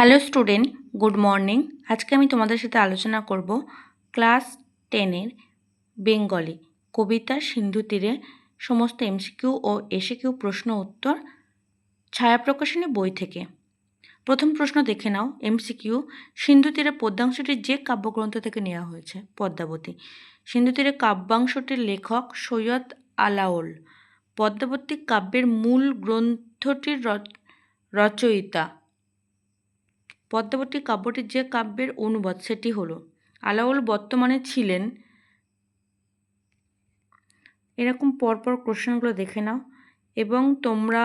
Hello student good morning আজকে আমি তোমাদের সাথে আলোচনা করব ক্লাস টেনের বেঙ্গলি কবিতা, সিন্ধু তীরে সমস্ত এমসিকিউ ও এসিকিউ প্রশ্ন উত্তর ছায়া প্রকাশনী বই থেকে। প্রথম প্রশ্ন দেখে নাও এমসিকিউ সিন্ধু তীরে পদ্যাংশটি যে কাব্যগ্রন্থ থেকে নেওয়া হয়েছে, পদ্মাবতী। সিন্ধু তীরে কাব্যাংশটির লেখক সৈয়দ আলাওল পদ্মাবতী কাব্যের মূল গ্রন্থটির রচ- রচয়িতা পদ্মাবতী কাব্যটির যে কাব্যের অনুবাদ, সেটি হলো, আলাউল বর্তমানে ছিলেন, এরকম পরপর কোশ্চেনগুলো দেখে নাও, এবং তোমরা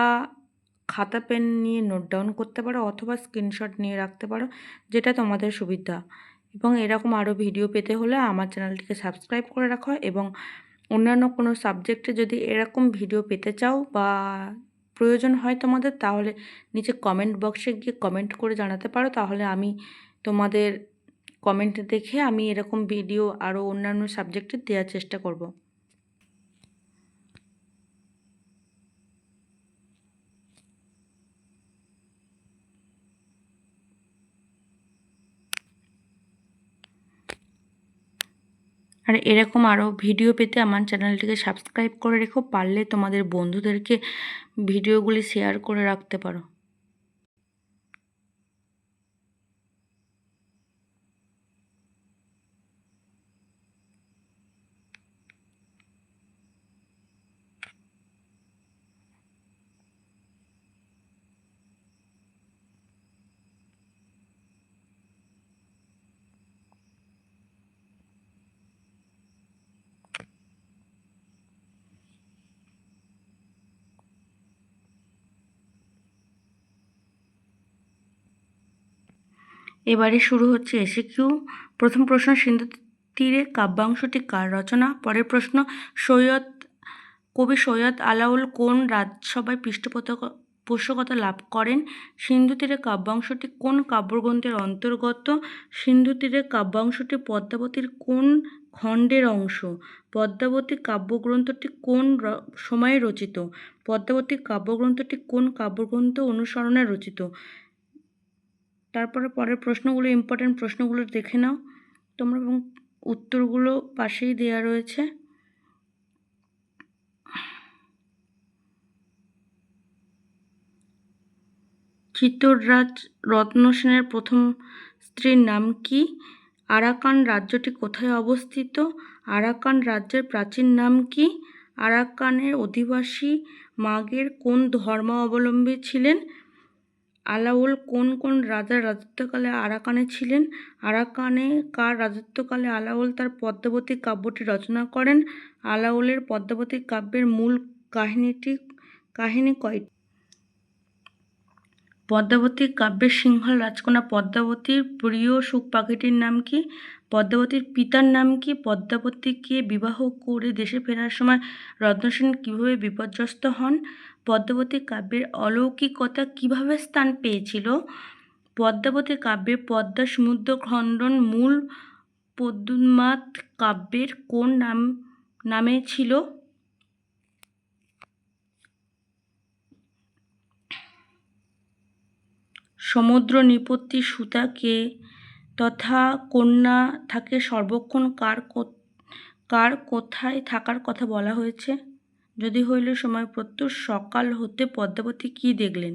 খাতা, পেন নিয়ে নোট ডাউন করতে পারো অথবা স্ক্রিনশট নিয়ে রাখতে পারো, যেটা তোমাদের সুবিধা। এবং এরকম আরও ভিডিও পেতে হলে আমার চ্যানেলটিকে সাবস্ক্রাইব করে রাখো এবং অন্যান্য কোনো সাবজেক্টে যদি এরকম ভিডিও পেতে চাও বা প্রয়োজন হয় তোমাদের, তাহলে নিচে কমেন্ট বক্সে গিয়ে কমেন্ট করে জানাতে পারো। তাহলে আমি তোমাদের কমেন্ট দেখে আমি এরকম ভিডিও আরও অন্যান্য সাবজেক্টে দেওয়ার চেষ্টা করব। আর এরকম আরও ভিডিও পেতে আমার চ্যানেলটিকে সাবস্ক্রাইব করে রেখো, পারলে তোমাদের বন্ধুদেরকে ভিডিওগুলি শেয়ার করে রাখতে পারো। এবারে শুরু হচ্ছে এসে কিউ প্রথম প্রশ্ন, সিন্ধু তীরে কাব্যাংশটি কার রচনা? পরের প্রশ্ন, সৈয়দ, কবি সৈয়দ আলাউল কোন রাজসভায় পৃষ্ঠপোষক, পোষকতা লাভ করেন? সিন্ধু তীরে কাব্যাংশটি কোন কাব্যগ্রন্থের অন্তর্গত? সিন্ধু তীরে কাব্যাংশটি পদ্মাবতীর কোন খণ্ডের অংশ? পদ্মাবতী কাব্যগ্রন্থটি কোন সময়ে রচিত? পদ্মাবতী কাব্যগ্রন্থটি কোন কাব্যগ্রন্থ অনুসরণে রচিত? তারপরে পরের প্রশ্নগুলো ইম্পর্টেন্ট প্রশ্নগুলো দেখে নাও। তোমরা এবং উত্তরগুলো পাশেই দেয়া রয়েছে। চিত্তররাজ রত্ন সেনের প্রথম স্ত্রীর নাম কি? আরাকান রাজ্যটি কোথায় অবস্থিত? আরাকান রাজ্যের প্রাচীন নাম কি? আরাকানের অধিবাসী মাগের কোন ধর্ম অবলম্বী ছিলেন? আলাউল কোন কোন রাজার রাজত্বকালে আরাকানে ছিলেন? আরাকানে কার রাজত্বকালে আলাউল তার পদ্মাবতী কাব্যটি রচনা করেন? আলাউলের পদ্মাবতী কাব্যের মূল কাহিনীটি, কাহিনী কয়টি? পদ্মাবতী কাব্যের সিংহল রাজকন্যা পদ্মাবতীর প্রিয় সুখ পাখিটির নাম কি? পদ্মাবতীর পিতার নাম কি? পদ্মাবতীকে বিবাহ করে দেশে ফেরার সময় রত্নসেন কীভাবে বিপর্যস্ত হন? পদ্মাবতী কাব্যের অলৌকিকতা কীভাবে স্থান পেয়েছিল? পদ্মাবতী কাব্যে পদ্মা সমুদ্র খণ্ডন মূল পদ্মাত কাব্যের কোন নাম, নামে ছিল? সমুদ্র নিপত্তি সুতাকে তথা কন্যা থাকে সর্বক্ষণ কার কার কোথায় থাকার কথা বলা হয়েছে? যদি হইল সময় প্রত্যুষ সকাল হতে পদ্মাবতী কি দেখলেন?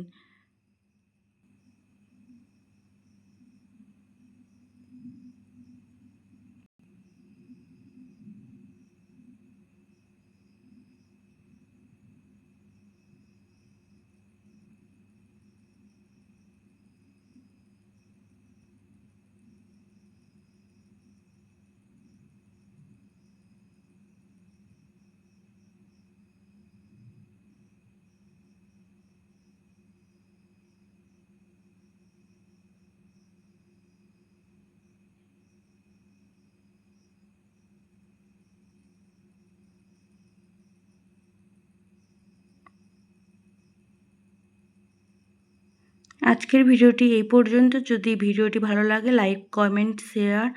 আজকের ভিডিওটি এই পর্যন্ত। যদি ভিডিওটি ভালো লাগে লাইক কমেন্ট শেয়ার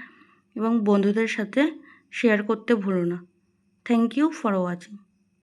এবং বন্ধুদের সাথে শেয়ার করতে ভুলো না। Thank you for watching